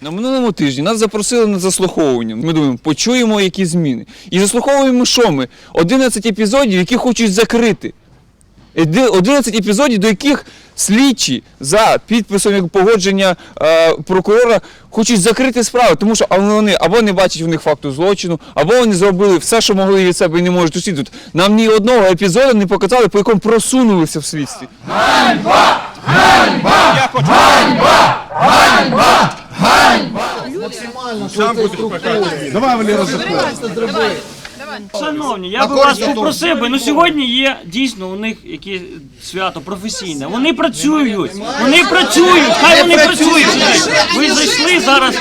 На минулому тижні нас запросили на заслуховування. Ми думаємо, почуємо які зміни. І заслуховуємо, що ми? 11 епізодів, які хочуть закрити. 11 епізодів, до яких слідчі за підписом погодження е, прокурора хочуть закрити справу, тому що вони або не бачать в них факту злочину, або вони зробили все, що могли від себе і не можуть усвідомити. Нам ні одного епізоду не показали, по якому просунулися в слідстві. Давай, Валера, заходь. Шановні, я би вас попросив би, ну сьогодні є дійсно у них яке свято професійне. Вони працюють, вони працюють, хай вони працюють. Ви зайшли зараз.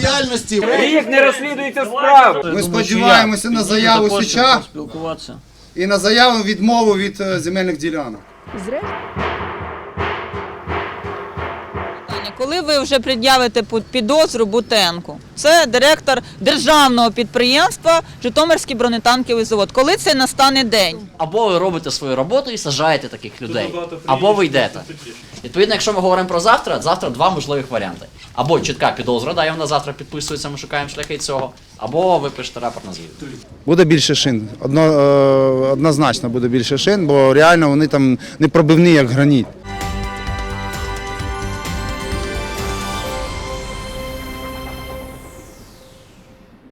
діяльності. Рік не розслідується справи. Ми сподіваємося на заяву Січа і на заяву відмову від е, земельних ділянок. Коли ви вже пред'явите підозру Бутенку? Це директор державного підприємства Житомирський бронетанковий завод. Коли це настане день? Або ви робите свою роботу і саджаєте таких людей, або ви йдете. Відповідно, якщо ми говоримо про завтра, завтра два можливих варіанти. Або чітка підозра, да, і вона завтра підписується, ми шукаємо шляхи цього, або ви пишете рапорт на звіт. Буде більше шин. Одно, е, однозначно буде більше шин, бо реально вони там не пробивні, як граніт.